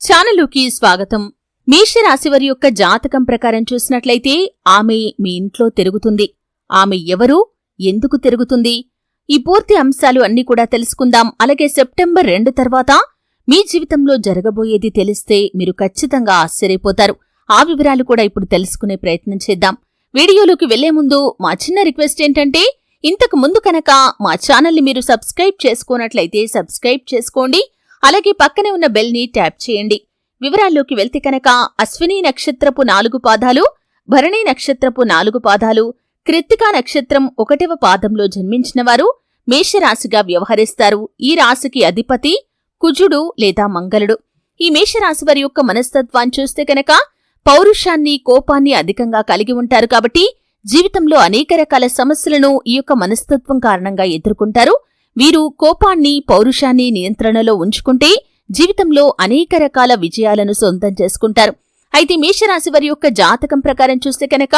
ఛానలుకి స్వాగతం. మేషరాశివారి యొక్క జాతకం ప్రకారం చూసినట్లయితే ఆమె మీ ఇంట్లో తిరుగుతుంది. ఆమె ఎవరు? ఎందుకు తిరుగుతుంది? ఈ పూర్తి అంశాలు అన్నీ కూడా తెలుసుకుందాం. అలాగే సెప్టెంబర్ రెండు తర్వాత మీ జీవితంలో జరగబోయేది తెలిస్తే మీరు ఖచ్చితంగా ఆశ్చర్యపోతారు. ఆ వివరాలు కూడా ఇప్పుడు తెలుసుకునే ప్రయత్నం చేద్దాం. వీడియోలోకి వెళ్ళే ముందు మా చిన్న రిక్వెస్ట్ ఏంటంటే ఇంతకు ముందు కనుక మా ఛానల్ని మీరు సబ్స్క్రైబ్ చేసుకోనట్లయితే సబ్స్క్రైబ్ చేసుకోండి. అలాగే పక్కనే ఉన్న బెల్ని ట్యాప్ చేయండి. వివరాల్లోకి వెళ్తే కనుక అశ్విని నక్షత్రపు నాలుగు పాదాలు భరణి నక్షత్రపు నాలుగు పాదాలు కృత్తికా నక్షత్రం ఒకటవ పాదంలో జన్మించినవారు మేషరాశిగా వ్యవహరిస్తారు. ఈ రాశికి అధిపతి కుజుడు లేదా మంగళుడు. ఈ మేషరాశి వారి యొక్క మనస్తత్వాన్ని చూస్తే కనుక పౌరుషాన్ని కోపాన్ని అధికంగా కలిగి ఉంటారు కాబట్టి జీవితంలో అనేక రకాల సమస్యలను ఈ యొక్క మనస్తత్వం కారణంగా ఎదుర్కొంటారు. వీరు కోపాన్ని పౌరుషాన్ని నియంత్రణలో ఉంచుకుంటే జీవితంలో అనేక రకాల విజయాలను సొంతం చేసుకుంటారు. అయితే మేషరాశి వారి యొక్క జాతకం ప్రకారం చూస్తే కనుక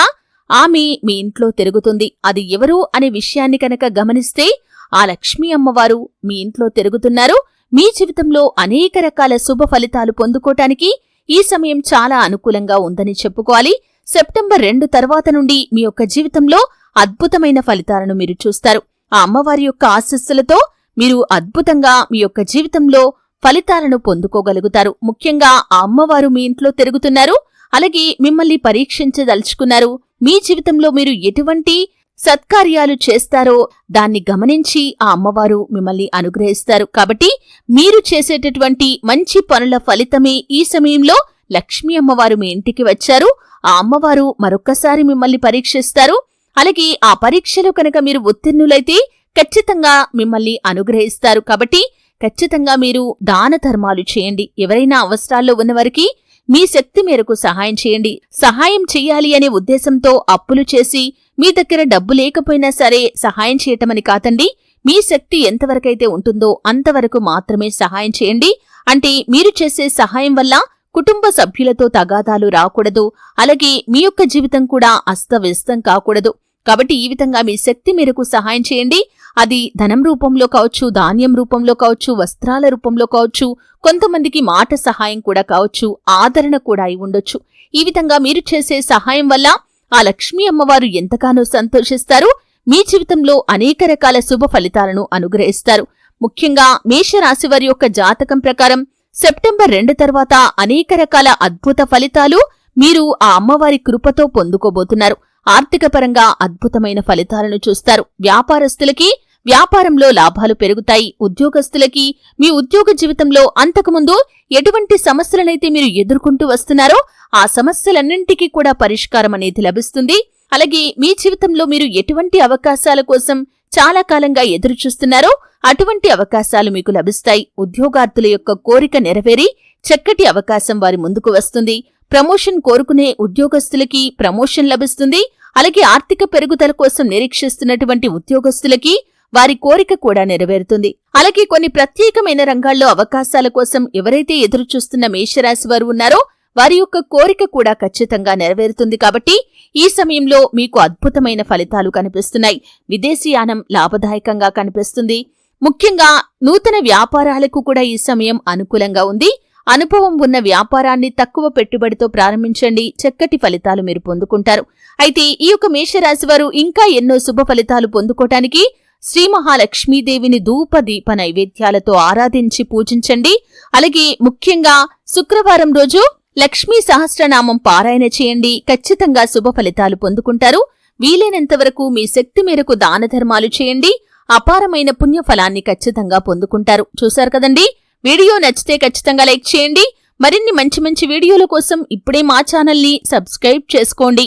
ఆమె మీ ఇంట్లో తిరుగుతుంది. అది ఎవరు అనే విషయాన్ని కనుక గమనిస్తే ఆ లక్ష్మీ అమ్మవారు మీ ఇంట్లో తిరుగుతున్నారు. మీ జీవితంలో అనేక రకాల శుభ ఫలితాలు పొందుకోటానికి ఈ సమయం చాలా అనుకూలంగా ఉందని చెప్పుకోవాలి. సెప్టెంబర్ రెండు తర్వాత నుండి మీ యొక్క జీవితంలో అద్భుతమైన ఫలితాలను మీరు చూస్తారు. ఆ అమ్మవారి యొక్క ఆశస్సులతో మీరు అద్భుతంగా మీ యొక్క జీవితంలో ఫలితాలను పొందుకోగలుగుతారు. ముఖ్యంగా ఆ అమ్మవారు మీ ఇంట్లో తిరుగుతున్నారు. అలాగే మిమ్మల్ని పరీక్షించదలుచుకున్నారు. మీ జీవితంలో మీరు ఎటువంటి సత్కార్యాలు చేస్తారో దాన్ని గమనించి ఆ అమ్మవారు మిమ్మల్ని అనుగ్రహిస్తారు. కాబట్టి మీరు చేసేటటువంటి మంచి పనుల ఫలితమే ఈ సమయంలో లక్ష్మీ అమ్మవారు మీ ఇంటికి వచ్చారు. ఆ అమ్మవారు మరొక్కసారి మిమ్మల్ని పరీక్షిస్తారు. అలాగే ఆ పరీక్షలో కనుక మీరు ఉత్తీర్ణులైతే ఖచ్చితంగా మిమ్మల్ని అనుగ్రహిస్తారు కాబట్టి ఖచ్చితంగా మీరు దాన ధర్మాలు చేయండి. ఎవరైనా అవసరాల్లో ఉన్నవారికి మీ శక్తి మేరకు సహాయం చేయండి. సహాయం చేయాలి అనే ఉద్దేశంతో అప్పులు చేసి మీ దగ్గర డబ్బు లేకపోయినా సరే సహాయం చేయటమని కాదండి. మీ శక్తి ఎంతవరకైతే ఉంటుందో అంతవరకు మాత్రమే సహాయం చేయండి. అంటే మీరు చేసే సహాయం వల్ల కుటుంబ సభ్యులతో తగాదాలు రాకూడదు. అలాగే మీ యొక్క జీవితం కూడా అస్తవ్యస్తం కాకూడదు. కాబట్టి ఈ విధంగా మీ శక్తి మేరకు సహాయం చేయండి. అది ధనం రూపంలో కావచ్చు ధాన్యం రూపంలో కావచ్చు వస్త్రాల రూపంలో కావచ్చు కొంతమందికి మాట సహాయం కూడా కావచ్చు ఆదరణ కూడా అయి ఉండొచ్చు. ఈ విధంగా మీరు చేసే సహాయం వల్ల ఆ లక్ష్మీ అమ్మవారు ఎంతగానో సంతోషిస్తారు. మీ జీవితంలో అనేక రకాల శుభ ఫలితాలను అనుగ్రహిస్తారు. ముఖ్యంగా మేషరాశి వారి యొక్క జాతకం ప్రకారం సెప్టెంబర్ రెండు తర్వాత అనేక రకాల అద్భుత ఫలితాలు మీరు ఆ అమ్మవారి కృపతో పొందుకోబోతున్నారు. ఆర్థికపరంగా అద్భుతమైన ఫలితాలను చూస్తారు. వ్యాపారస్తులకి వ్యాపారంలో లాభాలు పెరుగుతాయి. ఉద్యోగస్తులకి మీ ఉద్యోగ జీవితంలో అంతకుముందు ఎటువంటి సమస్యలనైతే మీరు ఎదుర్కొంటూ వస్తున్నారో ఆ సమస్యలన్నింటికీ కూడా పరిష్కారం అనేది లభిస్తుంది. అలాగే మీ జీవితంలో మీరు ఎటువంటి అవకాశాల కోసం చాలా కాలంగా ఎదురు చూస్తున్నారో అటువంటి అవకాశాలు మీకు లభిస్తాయి. ఉద్యోగార్థుల యొక్క కోరిక నెరవేరి చక్కటి అవకాశం వారి ముందుకు వస్తుంది. ప్రమోషన్ కోరుకునే ఉద్యోగస్తులకి ప్రమోషన్ లభిస్తుంది. అలాగే ఆర్థిక పెరుగుదల కోసం నిరీక్షిస్తున్నటువంటి ఉద్యోగస్తులకి వారి కోరిక కూడా నెరవేరుతుంది. అలాగే కొన్ని ప్రత్యేకమైన రంగాల్లో అవకాశాల కోసం ఎవరైతే ఎదురుచూస్తున్న మేషరాశి వారు ఉన్నారో వారి యొక్క కోరిక కూడా ఖచ్చితంగా నెరవేరుతుంది కాబట్టి ఈ సమయంలో మీకు అద్భుతమైన ఫలితాలు కనిపిస్తున్నాయి. విదేశీయానం లాభదాయకంగా కనిపిస్తుంది. ముఖ్యంగా నూతన వ్యాపారాలకు కూడా ఈ సమయం అనుకూలంగా ఉంది. అనుభవం ఉన్న వ్యాపారాన్ని తక్కువ పెట్టుబడితో ప్రారంభించండి. చక్కటి ఫలితాలు మీరు పొందుకుంటారు. అయితే ఈ యొక్క మేషరాశి వారు ఇంకా ఎన్నో శుభ ఫలితాలు పొందుకోటానికి శ్రీ మహాలక్ష్మీదేవిని ధూప దీప నైవేద్యాలతో ఆరాధించి పూజించండి. అలాగే ముఖ్యంగా శుక్రవారం రోజు లక్ష్మీ సహస్రనామం పారాయణ చేయండి. ఖచ్చితంగా శుభ ఫలితాలు పొందుకుంటారు. వీలైనంతవరకు మీ శక్తి మేరకు దాన ధర్మాలు చేయండి. అపారమైన పుణ్య ఫలాన్ని ఖచ్చితంగా పొందుకుంటారు. చూశారు కదండి? వీడియో నచ్చితే ఖచ్చితంగా లైక్ చేయండి. మరిన్ని మంచి మంచి వీడియోల కోసం ఇప్పుడే మా ఛానల్ని సబ్స్క్రైబ్ చేసుకోండి.